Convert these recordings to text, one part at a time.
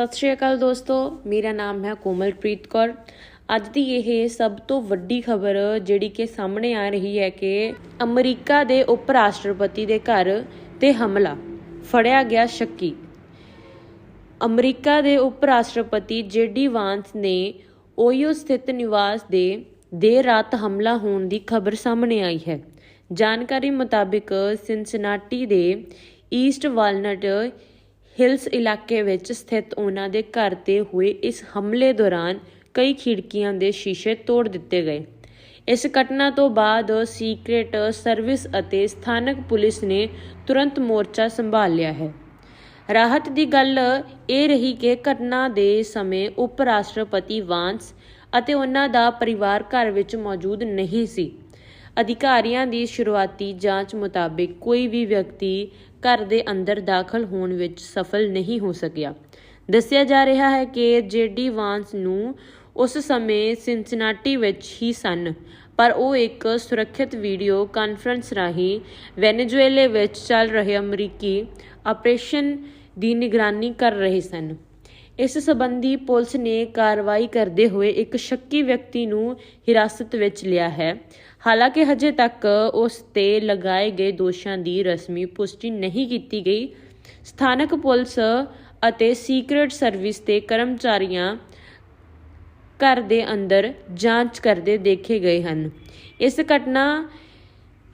ਸਤਿ ਸ਼੍ਰੀ ਅਕਾਲ ਦੋਸਤੋ, ਮੇਰਾ ਨਾਮ ਹੈ ਕੋਮਲਪ੍ਰੀਤ ਕੌਰ। ਅੱਜ ਦੀ ਇਹ ਸਭ ਤੋਂ ਵੱਡੀ ਖਬਰ ਜਿਹੜੀ ਕਿ ਸਾਹਮਣੇ ਆ ਰਹੀ ਹੈ ਕਿ ਅਮਰੀਕਾ ਦੇ ਉਪ ਰਾਸ਼ਟਰਪਤੀ ਦੇ ਘਰ ਤੇ ਹਮਲਾ, ਫੜਿਆ ਗਿਆ ਸ਼ੱਕੀ। ਅਮਰੀਕਾ ਦੇ ਉਪ ਰਾਸ਼ਟਰਪਤੀ ਜੇਡੀ ਵਾਂਸ ਨੇ ਓਯੋ ਸਥਿਤ ਨਿਵਾਸ ਦੇ ਦੇਰ ਰਾਤ ਹਮਲਾ ਹੋਣ ਦੀ ਖਬਰ ਸਾਹਮਣੇ ਆਈ ਹੈ। ਜਾਣਕਾਰੀ ਮੁਤਾਬਿਕ ਸਿਨਸਿਨਾਟੀ ਦੇ ਈਸਟ ਵਾਲਨਟ ਹਿਲਸ ਇਲਾਕੇ ਵਿੱਚ ਸਥਿਤ ਉਹਨਾਂ ਦੇ ਘਰ ਤੇ ਹੋਏ ਇਸ ਹਮਲੇ ਦੌਰਾਨ ਕਈ ਖਿੜਕੀਆਂ ਦੇ ਸ਼ੀਸ਼ੇ ਤੋੜ ਦਿੱਤੇ ਗਏ। ਇਸ ਘਟਨਾ ਤੋਂ ਬਾਅਦ ਸੀਕ੍ਰੇਟ ਸਰਵਿਸ ਅਤੇ ਸਥਾਨਕ ਪੁਲਿਸ ਨੇ ਤੁਰੰਤ ਮੋਰਚਾ ਸੰਭਾਲ ਲਿਆ ਹੈ। ਰਾਹਤ ਦੀ ਗੱਲ ਇਹ ਰਹੀ ਕਿ ਘਟਨਾ ਦੇ ਸਮੇਂ ਉਪ ਰਾਸ਼ਟਰਪਤੀ ਵਾਂਸ ਅਤੇ ਉਹਨਾਂ ਦਾ ਪਰਿਵਾਰ ਘਰ ਵਿੱਚ ਮੌਜੂਦ ਨਹੀਂ ਸੀ। ਅਧਿਕਾਰੀਆਂ ਦੀ ਸ਼ੁਰੂਆਤੀ ਜਾਂਚ ਮੁਤਾਬਿਕ ਕੋਈ ਵੀ ਵਿਅਕਤੀ ਘਰ ਦੇ ਅੰਦਰ ਦਾਖਲ ਹੋਣ ਵਿੱਚ ਸਫਲ ਨਹੀਂ ਹੋ ਸਕਿਆ। ਦੱਸਿਆ ਜਾ ਰਿਹਾ ਹੈ ਕਿ ਜੇਡੀ ਵਾਂਸ ਨੂੰ ਉਸ ਸਮੇਂ ਸਿਨਸਿਨਾਟੀ ਵਿੱਚ ਹੀ ਸਨ, ਪਰ ਉਹ ਇੱਕ ਸੁਰੱਖਿਅਤ ਵੀਡੀਓ ਕਾਨਫਰੰਸ ਰਾਹੀਂ ਵੈਨੇਜ਼ੁਏਲੇ ਵਿੱਚ ਚੱਲ ਰਹੇ ਅਮਰੀਕੀ ਆਪਰੇਸ਼ਨ ਦੀ ਨਿਗਰਾਨੀ ਕਰ ਰਹੇ ਸਨ। ਇਸ ਸਬੰਧੀ ਪੁਲਿਸ ਨੇ ਕਾਰਵਾਈ ਕਰਦੇ ਹੋਏ ਇੱਕ ਸ਼ੱਕੀ ਵਿਅਕਤੀ ਨੂੰ ਹਿਰਾਸਤ ਵਿੱਚ ਲਿਆ ਹੈ। ਹਾਲਾਂਕਿ ਹਜੇ ਤੱਕ ਉਸ ਤੇ ਲਗਾਏ ਗਏ ਦੋਸ਼ਾਂ ਦੀ ਰਸਮੀ ਪੁਸ਼ਟੀ ਨਹੀਂ ਕੀਤੀ ਗਈ। ਸਥਾਨਕ ਪੁਲਿਸ ਅਤੇ ਸੀਕ੍ਰੇਟ ਸਰਵਿਸ ਦੇ ਕਰਮਚਾਰੀਆਂ ਘਰ ਦੇ ਅੰਦਰ ਜਾਂਚ ਕਰਦੇ ਦੇਖੇ ਗਏ ਹਨ। ਇਸ ਘਟਨਾ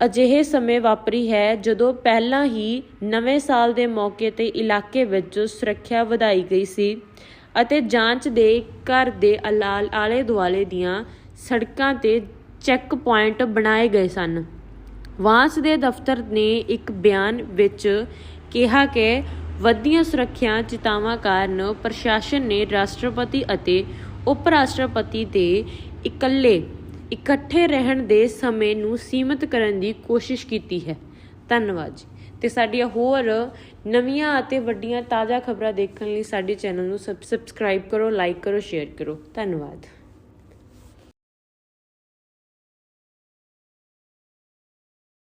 ਅਜਿਹੇ ਸਮੇਂ ਵਾਪਰੀ ਹੈ ਜਦੋਂ ਪਹਿਲਾਂ ਹੀ ਨਵੇਂ ਸਾਲ ਦੇ ਮੌਕੇ ਤੇ ਇਲਾਕੇ ਵਿੱਚ ਸੁਰੱਖਿਆ ਵਧਾਈ ਗਈ ਸੀ ਅਤੇ ਜਾਂਚ ਦੇ ਘਰ ਦੇ ਅਲਾਲ ਆਲੇ ਦੁਆਲੇ ਦੀਆਂ ਸੜਕਾਂ ਤੇ ਚੈੱਕ ਪੁਆਇੰਟ ਬਣਾਏ ਗਏ ਸਨ। ਵਾਂਸ ਦੇ ਦਫ਼ਤਰ ਨੇ ਇੱਕ ਬਿਆਨ ਵਿੱਚ ਕਿਹਾ ਕਿ ਵਧੀਆਂ ਸੁਰੱਖਿਆ ਚਿਤਾਵਾਂ ਕਾਰਨ ਪ੍ਰਸ਼ਾਸਨ ਨੇ ਰਾਸ਼ਟਰਪਤੀ ਅਤੇ ਉਪ ਰਾਸ਼ਟਰਪਤੀ ਦੇ ਇਕੱਲੇ ਇਕੱਠੇ ਰਹਿਣ ਦੇ ਸਮੇਂ ਨੂੰ ਸੀਮਿਤ ਕਰਨ ਦੀ ਕੋਸ਼ਿਸ਼ ਕੀਤੀ ਹੈ। ਧੰਨਵਾਦ ਜੀ। ਤੇ ਸਾਡੀਆਂ ਹੋਰ ਨਵੀਆਂ ਅਤੇ ਵੱਡੀਆਂ ਤਾਜ਼ਾ ਖਬਰਾਂ ਦੇਖਣ ਲਈ ਸਾਡੇ ਚੈਨਲ ਨੂੰ ਸਬ ਸਬਸਕ੍ਰਾਈਬ ਕਰੋ, ਲਾਈਕ ਕਰੋ, ਸ਼ੇਅਰ ਕਰੋ। ਧੰਨਵਾਦ।